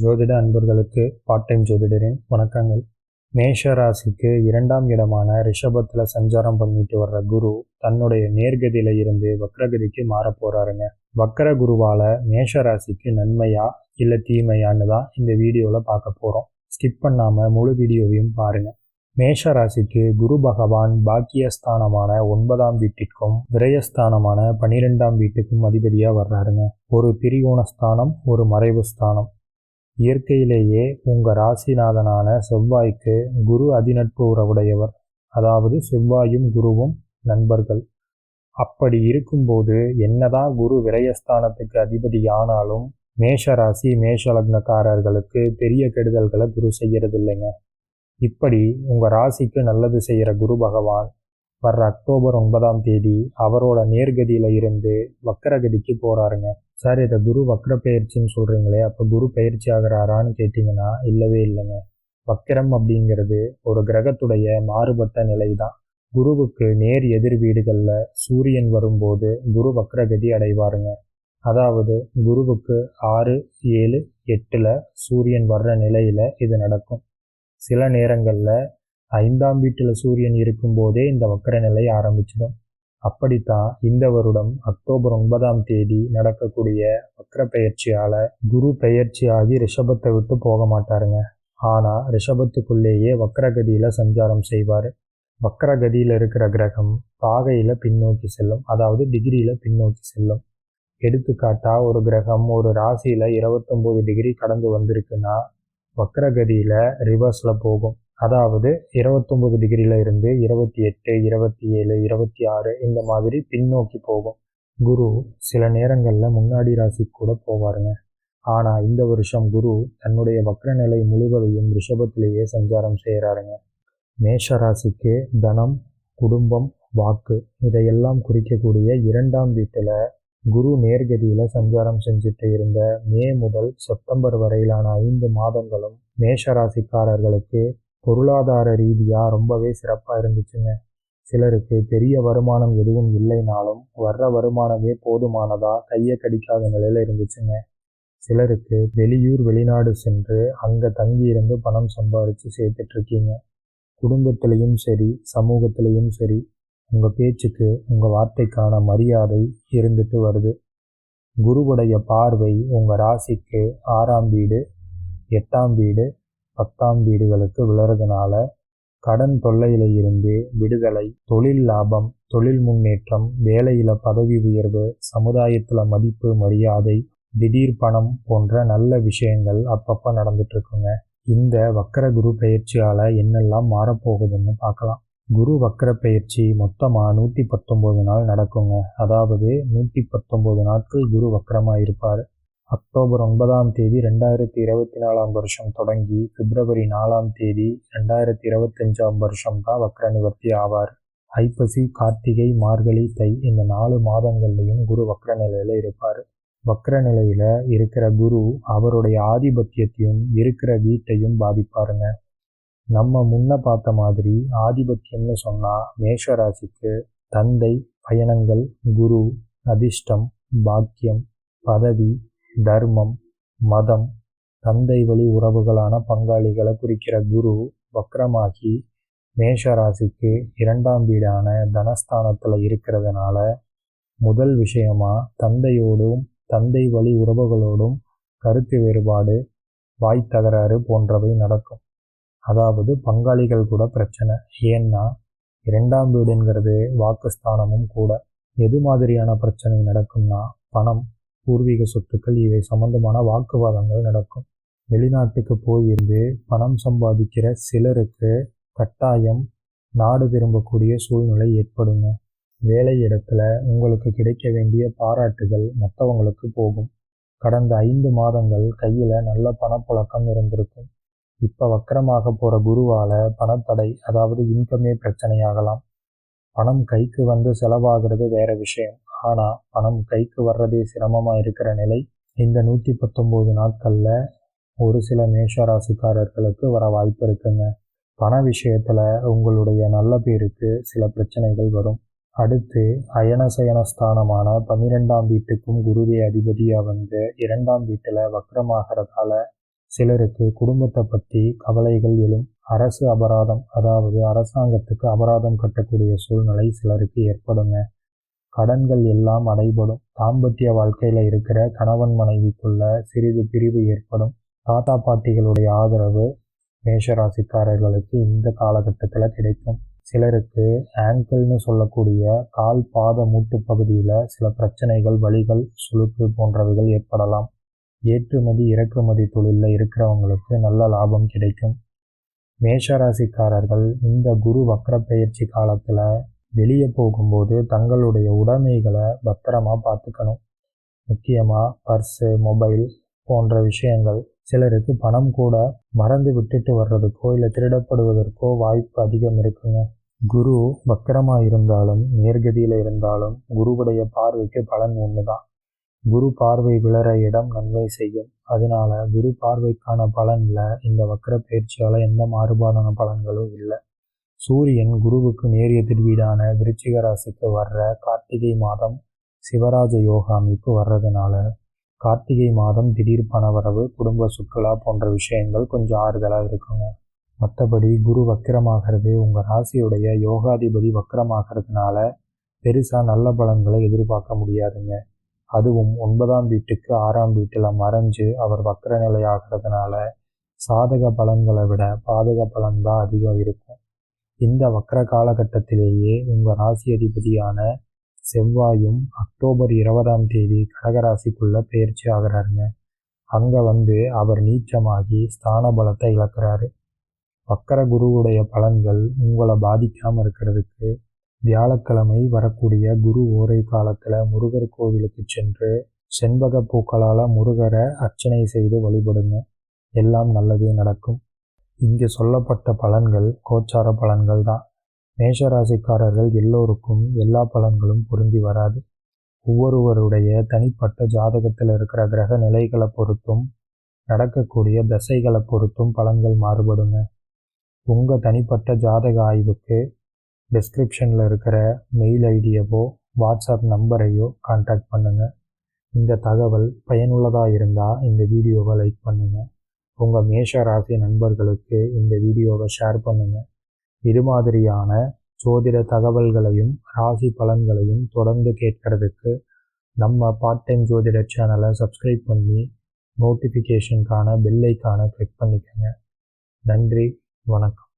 ஜோதிட அன்பர்களுக்கு part time ஜோதிடரின் வணக்கங்கள். மேஷ ராசிக்கு இரண்டாம் இடமான ரிஷபத்தில் சஞ்சாரம் பண்ணிட்டு வர்ற குரு தன்னுடைய நேர்கதியில இருந்து வக்ரகதிக்கு மாற போறாருங்க. வக்ர குருவால மேஷ ராசிக்கு நன்மையா இல்லை தீமையான்னு தான் இந்த வீடியோவில் பார்க்க போகிறோம் ஸ்கிப் பண்ணாமல் முழு வீடியோவையும் பாருங்க. மேஷ ராசிக்கு குரு பகவான் பாக்கியஸ்தானமான ஒன்பதாம் வீட்டிற்கும் விரயஸ்தானமான பனிரெண்டாம் வீட்டுக்கும் அதிபதியாக வர்றாருங்க. ஒரு திரிகோணஸ்தானம் ஒரு மறைவு ஸ்தானம். இயற்கையிலேயே உங்கள் ராசிநாதனான செவ்வாய்க்கு குரு அதிநட்பு உறவுடையவர் அதாவது செவ்வாயும் குருவும் நண்பர்கள். அப்படி இருக்கும்போது என்னதான் குரு விரயஸ்தானத்துக்கு அதிபதி ஆனாலும் மேஷ ராசி மேஷ லக்னக்காரர்களுக்கு பெரிய கெடுதல்களை குரு செய்யறது இல்லைங்க இப்படி உங்கள் ராசிக்கு நல்லது செய்கிற குரு பகவான் வர்ற அக்டோபர் ஒன்பதாம் தேதி அவரோட நேர்கதியில் இருந்து வக்கரகதிக்கு போகிறாருங்க சார் இதை குரு வக்ர பயிற்சின்னு சொல்கிறீங்களே அப்போ குரு பயிற்சி ஆகிறாரான்னு கேட்டிங்கன்னா இல்லவே இல்லைங்க. வக்கரம் அப்படிங்கிறது ஒரு கிரகத்துடைய மாறுபட்ட நிலை தான் குருவுக்கு நேர் எதிர் வீடுகளில் சூரியன் வரும்போது குரு வக்ரகதி அடைவாருங்க. அதாவது குருவுக்கு ஆறு ஏழு எட்டில் சூரியன் வர்ற நிலையில் இது நடக்கும். சில நேரங்களில் ஐந்தாம் வீட்டில் சூரியன் இருக்கும்போதே இந்த வக்கர நிலை ஆரம்பிச்சிடும். அப்படித்தான் இந்த வருடம் அக்டோபர் ஒன்பதாம் தேதி நடக்கக்கூடிய வக்ர பயிற்சியால் குரு பெயர்ச்சியாகி ரிஷபத்தை விட்டு போக மாட்டாருங்க. ஆனால் ரிஷபத்துக்குள்ளேயே வக்கரகதியில் சஞ்சாரம் செய்வார். வக்ரகதியில் இருக்கிற கிரகம் பாகையில் பின்னோக்கி செல்லும். அதாவது டிகிரியில் பின்னோக்கி செல்லும். எடுத்துக்காட்டாக ஒரு கிரகம் ஒரு ராசியில் இருபத்தொம்போது டிகிரி கடந்து வந்திருக்குன்னா வக்ரகதியில் ரிவர்ஸில் போகும். அதாவது இருபத்தொம்பது டிகிரியில் இருந்து இருபத்தி எட்டு இருபத்தி ஏழு இருபத்தி ஆறு இந்த மாதிரி பின்னோக்கி போகும். குரு சில நேரங்களில் முன்னாடி ராசி கூட போவாருங்க. ஆனால் இந்த வருஷம் குரு தன்னுடைய வக்ரநிலை முழுவதையும் ரிஷபத்திலேயே சஞ்சாரம் செய்கிறாருங்க மேஷ ராசிக்கு தனம் குடும்பம் வாக்கு இதையெல்லாம் குறிக்கக்கூடிய இரண்டாம் வீட்டில் குரு நேர்கதியில் சஞ்சாரம் செஞ்சுட்டு இருந்த மே முதல் செப்டம்பர் வரையிலான ஐந்து மாதங்களும் மேஷ ராசிக்காரர்களுக்கு பொருளாதார ரீதியாக ரொம்பவே சிறப்பாக இருந்துச்சுங்க. சிலருக்கு பெரிய வருமானம் எதுவும் இல்லைனாலும் வர்ற வருமானமே போதுமானதாக கையை கடிக்காத நிலையில் இருந்துச்சுங்க. சிலருக்கு வெளியூர் வெளிநாடு சென்று அங்கே தங்கியிருந்து பணம் சம்பாரித்து சேர்த்துட்ருக்கீங்க. குடும்பத்திலையும் சரி சமூகத்திலையும் சரி உங்கள் பேச்சுக்கு உங்கள் வார்த்தைக்கான மரியாதை இருந்துட்டு வருது. குருவுடைய பார்வை உங்கள் ராசிக்கு ஆறாம் வீடு எட்டாம் வீடு பத்தாம் வீடுகளுக்கு விழுறதுனால கடன் தொல்லையில இருந்து விடுதலை தொழில் லாபம் தொழில் முன்னேற்றம் வேலையில பதவி உயர்வு சமுதாயத்துல மதிப்பு மரியாதை திடீர் பணம் போன்ற நல்ல விஷயங்கள் அப்பப்போ நடந்துட்டு இருக்குங்க இந்த வக்கர குரு பயிற்சியால என்னெல்லாம் மாறப்போகுதுன்னு பார்க்கலாம். குரு வக்கர பயிற்சி மொத்தமாக நூற்றி பத்தொம்போது நாள் நடக்குங்க. அதாவது நூற்றி பத்தொம்போது நாட்கள் குரு வக்கரமாக இருப்பார். அக்டோபர் ஒன்பதாம் தேதி ரெண்டாயிரத்தி இருபத்தி நாலாம் வருஷம் தொடங்கி பிப்ரவரி நாலாம் தேதி ரெண்டாயிரத்தி இருபத்தஞ்சாம் வருஷம் தான் வக்ர நிவர்த்தி ஆவார். ஐப்பசி கார்த்திகை மார்கழி தை இந்த நாலு மாதங்கள்லையும் குரு வக்ர நிலையில் இருப்பார். வக்ர நிலையில் இருக்கிற குரு அவருடைய ஆதிபத்தியத்தையும் இருக்கிற வீட்டையும் பாதிப்பாருங்க. நம்ம முன்ன பார்த்த மாதிரி ஆதிபத்தியம்னு சொன்னால் மேஷராசிக்கு தந்தை பயணங்கள் குரு அதிர்ஷ்டம் பாக்கியம் பதவி தர்மம் மதம் தந்தை வழி உறவுகளான பங்காளிகளை குறிக்கிற குரு வக்ரமாகி மேஷ ராசிக்கு இரண்டாம் வீடான தனஸ்தானத்தில் இருக்கிறதுனால முதல் விஷயமா தந்தையோடும் தந்தை வழி உறவுகளோடும் கருத்து வேறுபாடு வாய் தகராறு போன்றவை நடக்கும். அதாவது பங்காளிகள் கூட பிரச்சனை. ஏன்னா இரண்டாம் வீடுங்கிறது வாக்குஸ்தானமும் கூட. எது மாதிரியான பிரச்சனை நடக்கும்னா பணம். பூர்வீக சொத்துக்கள் இவை சம்பந்தமான வாக்குவாதங்கள் நடக்கும். வெளிநாட்டுக்கு போயிருந்து பணம் சம்பாதிக்கிற சிலருக்கு கட்டாயம் நாடு திரும்பக்கூடிய சூழ்நிலை ஏற்படுங்க. வேலை இடத்துல உங்களுக்கு கிடைக்க வேண்டிய பாராட்டுகள் மற்றவங்களுக்கு போகும். கடந்த ஐந்து மாதங்கள் கையில் நல்ல பணப்புழக்கம் இருந்திருக்கும். இப்போ வக்கரமாக போகிற குருவால் பணத்தடை அதாவது இன்கமே பிரச்சனையாகலாம். பணம் கைக்கு வந்து செலவாகிறது வேற விஷயம். ஆனால் பணம் கைக்கு வர்றதே சிரமமாக இருக்கிற நிலை இந்த நூற்றி பத்தொம்போது நாட்களில் ஒரு சில மேஷ ராசிக்காரர்களுக்கு வர வாய்ப்பு இருக்குங்க. பண விஷயத்தில் உங்களுடைய நல்ல பேருக்கு சில பிரச்சனைகள் வரும். அடுத்து அயனசயன ஸ்தானமான பன்னிரெண்டாம் வீட்டுக்கும் குருவே அதிபதியாக வந்து இரண்டாம் வீட்டில் வக்ரமாகிறதால சிலருக்கு குடும்பத்தை பற்றி கவலைகள் எழும். அரசு அபராதம் அதாவது அரசாங்கத்துக்கு அபராதம் கட்டக்கூடிய சூழ்நிலை சிலருக்கு ஏற்படுங்க. கடன்கள் எல்லாம் அடைபடும். தாம்பத்திய வாழ்க்கையில் இருக்கிற கணவன் மனைவிக்குள்ள சிறிது பிரிவு ஏற்படும். தாத்தா பாட்டிகளுடைய ஆதரவு மேஷராசிக்காரர்களுக்கு இந்த காலகட்டத்தில் கிடைக்கும். சிலருக்கு ஆங்கிள்னு சொல்லக்கூடிய கால் பாத மூட்டு பகுதியில் சில பிரச்சனைகள் வலிகள் சுழுக்கு போன்றவைகள் ஏற்படலாம். ஏற்றுமதி இறக்குமதி தொழிலில் இருக்கிறவங்களுக்கு நல்ல லாபம் கிடைக்கும். மேஷராசிக்காரர்கள் இந்த குரு வக்ர பயிற்சி காலத்தில் வெளியே போகும்போது தங்களுடைய உடைமைகளை பத்திரமா பார்த்துக்கணும். முக்கியமாக பர்ஸு மொபைல் போன்ற விஷயங்கள். சிலருக்கு பணம் கூட மறந்து விட்டுட்டு வர்றதுக்கோ இல்லை திருடப்படுவதற்கோ வாய்ப்பு அதிகம் இருக்குங்க. குரு வக்கரமாக இருந்தாலும் நேர்கதியில் இருந்தாலும் குருவுடைய பார்வைக்கு பலன் ஒன்று தான் குரு பார்வை விளர இடம் நன்மை செய்யும். அதனால குரு பார்வைக்கான பலனில் இந்த வக்கர பயிற்சியால் எந்த மாறுபாடான பலன்களும் இல்லை. சூரியன் குருவுக்கு நேர் திருவீடான விருச்சிக ராசிக்கு வர்ற கார்த்திகை மாதம் சிவராஜ யோகா அமைப்பு வர்றதுனால கார்த்திகை மாதம் திடீர் பணவரவு குடும்ப சுற்றுலா போன்ற விஷயங்கள் கொஞ்சம் ஆறுதலாக இருக்குங்க. மற்றபடி குரு வக்கிரமாகிறது உங்கள் ராசியுடைய யோகாதிபதி வக்கிரமாகிறதுனால பெருசாக நல்ல பலன்களை எதிர்பார்க்க முடியாதுங்க. அதுவும் ஒன்பதாம் வீட்டுக்கு ஆறாம் வீட்டில் மறைஞ்சு அவர் வக்கர நிலை ஆகிறதுனால சாதக பலன்களை விட பாதக பலன் தான் அதிகம் இருக்கும். இந்த வக்கர காலகட்டத்திலேயே உங்கள் ராசி அதிபதியான செவ்வாயும் அக்டோபர் இருபதாம் தேதி கடகராசிக்குள்ள பயிற்சி ஆகிறாருங்க. அங்கே வந்து அவர் நீச்சமாகி ஸ்தான பலத்தை இழக்கிறாரு. வக்கர குருவுடைய பலன்கள் உங்களை பாதிக்காமல் இருக்கிறதுக்கு வியாழக்கிழமை வரக்கூடிய குரு ஓரை காலத்தில் முருகர் கோவிலுக்கு சென்று செண்பக பூக்களால் முருகரை அர்ச்சனை செய்து வழிபடுங்க. எல்லாம் நல்லதே நடக்கும். இங்கே சொல்லப்பட்ட பலன்கள் கோச்சார பலன்கள் தான். மேஷராசிக்காரர்கள் எல்லோருக்கும் எல்லா பலன்களும் பொருந்தி வராது. ஒவ்வொருவருடைய தனிப்பட்ட ஜாதகத்தில் இருக்கிற கிரக நிலைகளை பொறுத்தும் நடக்கக்கூடிய தசைகளை பொறுத்தும் பலன்கள் மாறுபடுங்க. உங்கள் தனிப்பட்ட ஜாதக ஆய்வுக்கு டிஸ்கிரிப்ஷனில் இருக்கிற மெயில் ஐடியவோ வாட்ஸ்அப் நம்பரையோ கான்டாக்ட் பண்ணுங்கள் இந்த தகவல் பயனுள்ளதாக இருந்தால் இந்த வீடியோவை லைக் பண்ணுங்கள் உங்கள் மேஷ ராசி நண்பர்களுக்கு இந்த வீடியோவை ஷேர் பண்ணுங்கள் இது மாதிரியான சோதிட தகவல்களையும் ராசி பலன்களையும் தொடர்ந்து கேட்கறதுக்கு நம்ம பார்ட் டைம் ஜோதிட சேனலை சப்ஸ்கிரைப் பண்ணி நோட்டிஃபிகேஷனுக்கான பெல்லைக்கான கிளிக் பண்ணிக்கோங்க. நன்றி வணக்கம்.